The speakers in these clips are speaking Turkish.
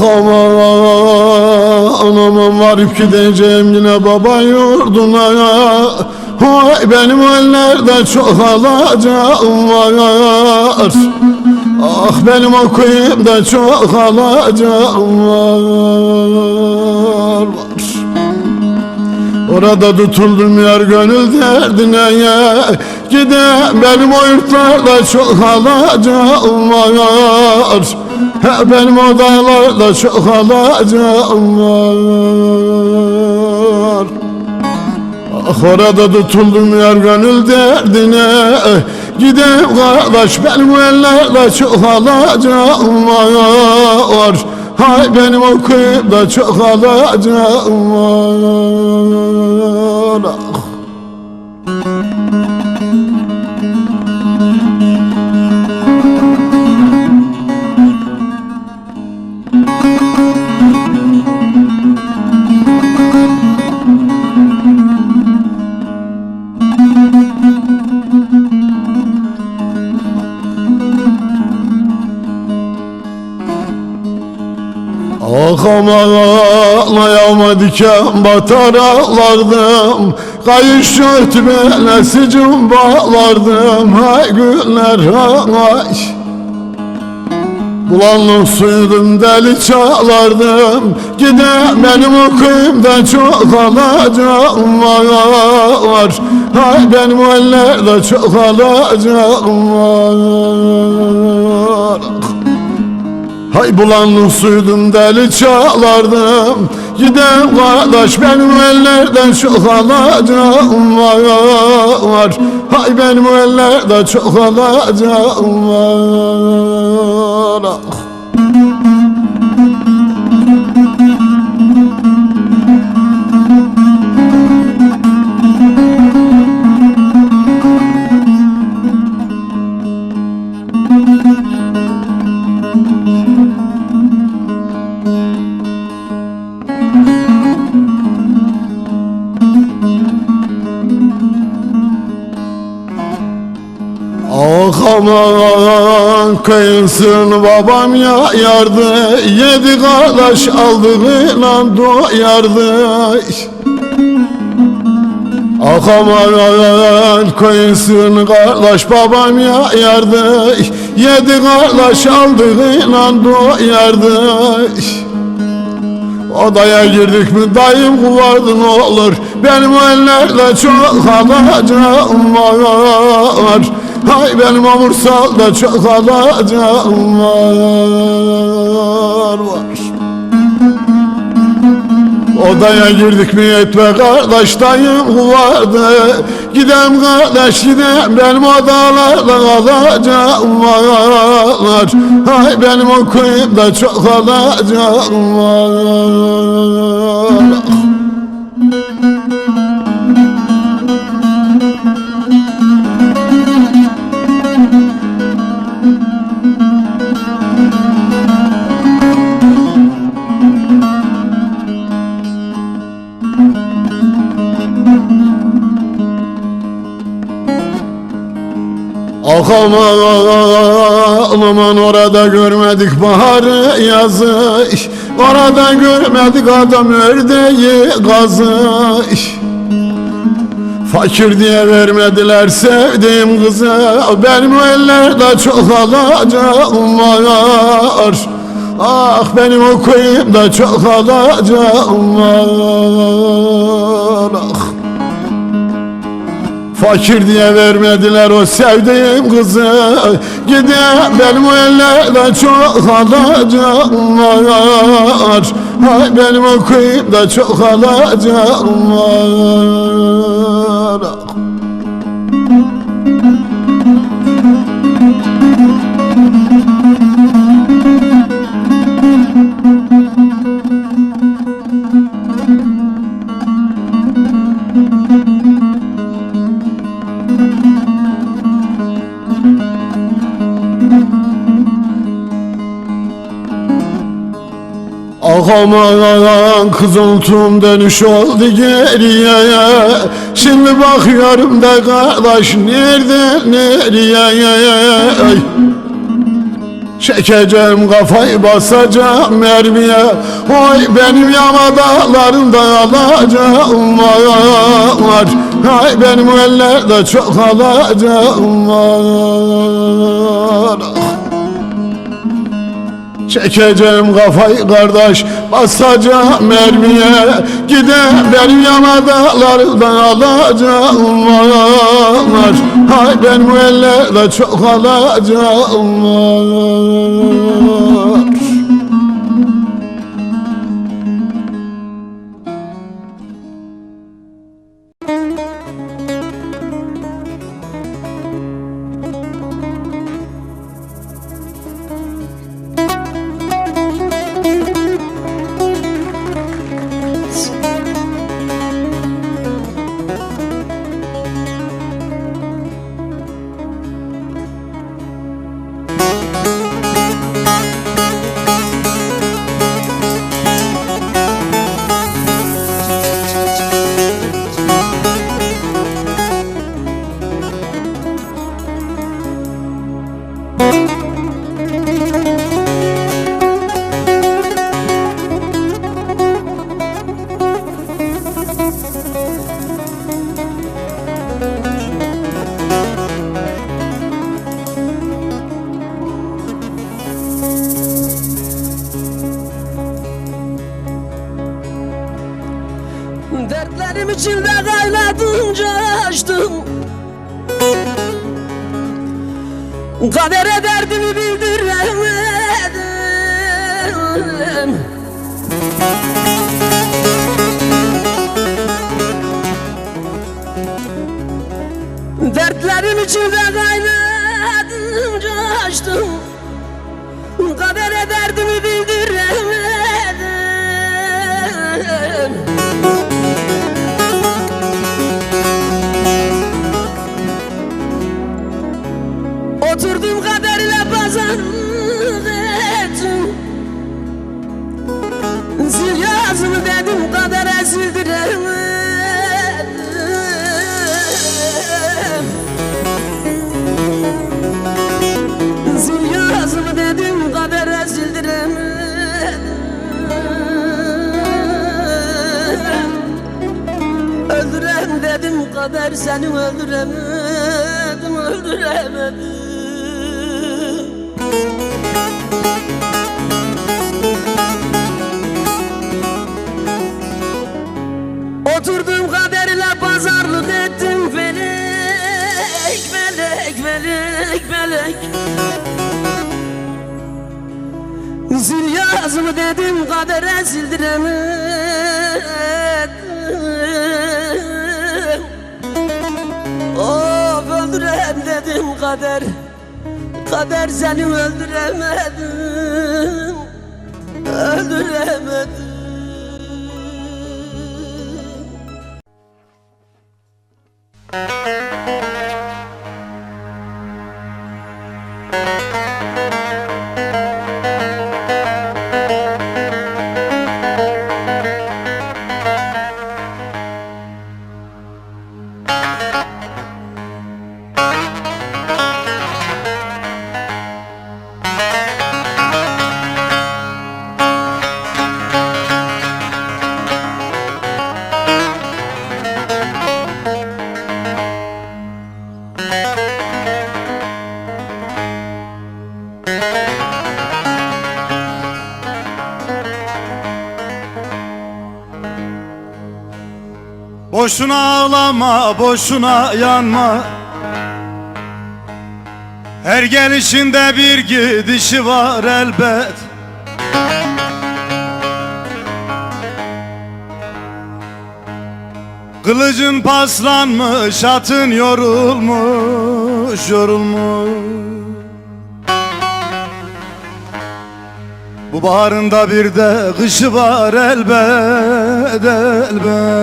Ah aman anamın varıp gideceğim yine baba yurduna. Vay benim ellerde çok alacağım var. Ah benim okuyup da çok alacağım var. Orada tutuldum yer gönül derdine. Ya Gide benim o yurtlarda çok alacağım var He benim o dağlarda çok alacağım var Ah orada tutuldum yer gönül derdine. Gidem kardeş benim ellerde çok alacağım var Hay benim okuyup da çok alacağım var Ah. Aman ağlayama diken batar ağlardım. Kayış örtmene cumbalardım. Hay günler hay Bulanlık suydum deli çağlardım. Gide benim okuyum da çok alacağım var Hay benim ellerde çok alacağım var Hay bulanlık suydum deli çağlardım. Gidem kardeş benim ellerden çok alacağım var Hay benim ellerde çok alacağım var aman kıyılsın babam ya yardı. Yedi kardeş aldığıyla doyardı Ah aman kıyılsın kardeş babam ya yardı. Yedi kardeş aldığıyla doyardı Odaya girdik mi dayım kuvardı ne olur. Benim ellerde çok alacağım var Hay benim omursalda çok alacağım var. Odaya girdik mi etme kardeş dayım kuvardı Gidem kardeş gidem benim odalarda kalacağım var Hay benim okuyup da çok alacağım var aman orada görmedik baharı yazı Orada görmedik adam ördeği gazı Fakir diye vermediler sevdiğim kızı. Benim ellerde çok alacağım var. Ah benim okuyup da çok alacağım var. ah. Fakir diye vermediler o sevdiğim kızı. Gide benim o ellerde çok alacağım var Hay benim okuyup da çok alacağım var Ah aman dönüş oldu geriye. Şimdi bakıyorum da kardeş nerede nereye? Ay. Çekeceğim kafayı basacağım mermiye. Oy benim yama dağlarında alacağım var. Hay benim ellerde çok alacağım var Çekeceğim kafayı kardeş basacağım mermiye. Gider benim yama dağlarından alacağım var Hay benim ellerde çok alacağım var Dertlerim içinde kaynadınca açtım. Kadere derdimi bildiremedim. Dertlerim içinde kaynadınca açtım. Kadere derdimi Öldürem dedim kader seni öldüremedim öldüremedim. Oturdum kaderle pazarlık ettim felek felek felek felek. Sil yazımı dedim kadere sildiremedim kader Kader seni öldüremedim Öldüremedim Boşuna ağlama, boşuna yanma. Her gelişinde bir gidişi var elbet. Kılıcın paslanmış, atın yorulmuş, yorulmuş. Bu baharında bir de kışı var elbet, elbet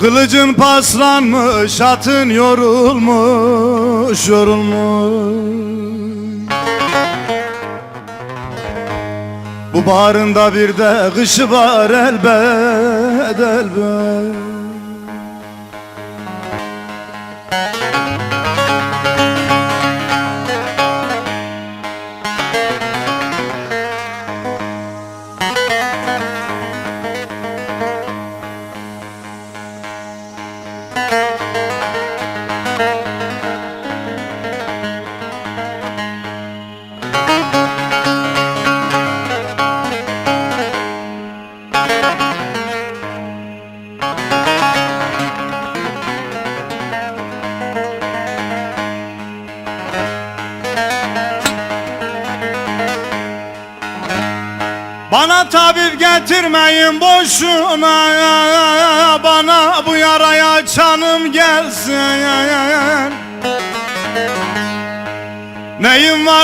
Kılıcın paslanmış, atın yorulmuş, yorulmuş. Bu baharında bir de kışı var elbet, elbet getirmeyin boşuna. Bana bu yaraya canım gelsin. Neyim vardı